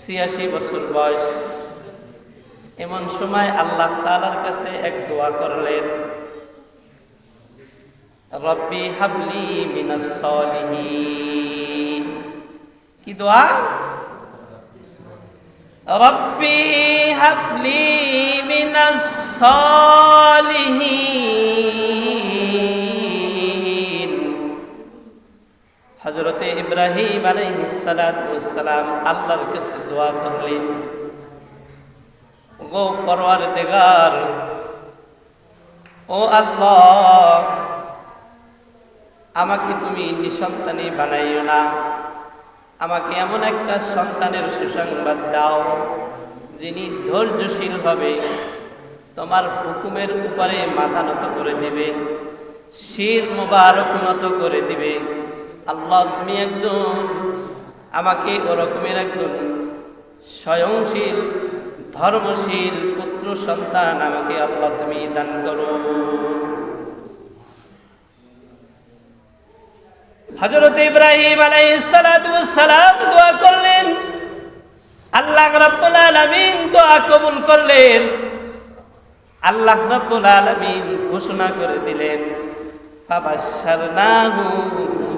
ছিয়াশি বছর বয়স। এমন সময় আল্লাহ তালার কাছে এক দোয়া করলেন, রব্বি হাবলি মিনাস সলিহিন। কি দোয়া? রব্বি হাবলি মিনাস হজরতে ইব্রাহিম আলাইহিসসালাম আল্লাহর কাছে দোয়া করলেন গো পরওয়ার দেগার ও আল্লাহ, আমাকে তুমি নিঃসন্তানী বানাইও না। আমাকে এমন একটা সন্তানের সুসংবাদ দাও, যিনি ধৈর্যশীল হবে, তোমার হুকুমের উপরে মাথা নত করে দেবে, শির মুবারক নত করে দিবে আল্লাহ, তুমি একজন, আমাকে ওরকমের একজন স্বয়ংশীল, ধর্মশীল পুত্র সন্তান আমাকে আল্লাহ তুমি দান করো। হজরত ইব্রাহিম আলাইসালাম দোয়া করলেন। আল্লাহ রাব্বুল দোয়া কবুল করলেন। আল্লাহ রাব্বুল আলামিন ঘোষণা করে দিলেন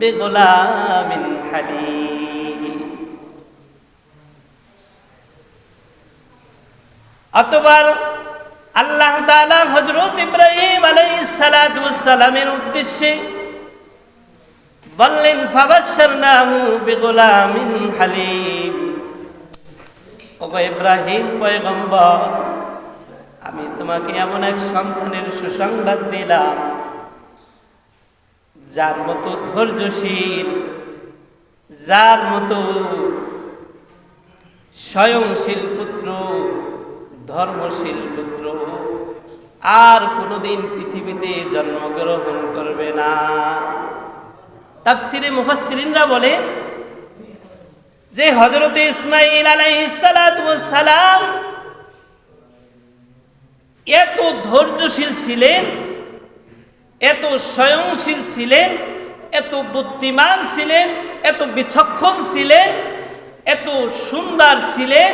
বেগোলামিন হালি অতবার আল্লাহ তালা হজরত ইব্রাহিম আলাইহিস সালামের উদ্দেশ্যে বললেন ফাবাশারনাহু বিগুলামিন হালিম ওগো ইব্রাহিম পয়গম্বর, আমি তোমাকে এমন এক সন্তানের সুসংবাদ দিলাম যার মতো ধৈর্যশীল, যার মতো স্বয়ংশীল পুত্র, ধর্মশীল পুত্র, আর কোনোদিন পৃথিবীতে জন্মগ্রহণ করবে না। তাফসিরে মুফাসসিরিনরা বলে যে হযরতে ইসমাঈল আলাইহিস সালাম এত ধৈর্যশীল ছিলেন এত স্বয়ংশীল ছিলেন, এত বুদ্ধিমান ছিলেন, এত বিচক্ষণ ছিলেন, এত সুন্দর ছিলেন,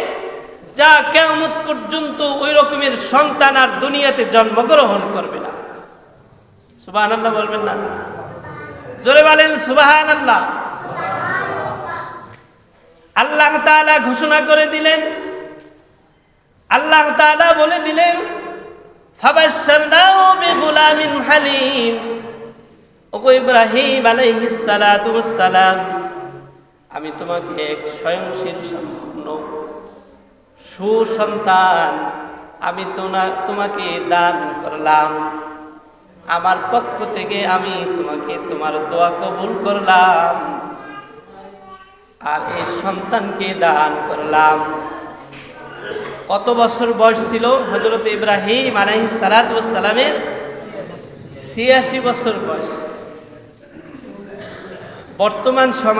যা কেমন পর্যন্ত ওই রকমের সন্তান আর দুনিয়াতে জন্মগ্রহণ করবে না। সুবাহ বলবেন না? জোরে বলেন সুবাহান আল্লাহ আল্লাহ তাআলা ঘোষণা করে দিলেন, আল্লাহ তাআলা বলে দিলেন ফাবাশশারনাহু বিগুলামিন হালিম। ওগো ইব্রাহিম আলাইহিস সালাতু সালাম আমি তোমাকে এক স্বয়ংশীল সম্পূর্ণ সুসন্তান, আমি তোমাকে দান করলাম। আমার পক্ষ থেকে আমি তোমাকে, তোমার দোয়া কবুল করলাম। আর এই সন্তানকে দান করলাম। কত বছর বয়স ছিল হজরত ইব্রাহিম আলাহি সালামের ছিয়াশি বছর বয়স। বর্তমান সমাজ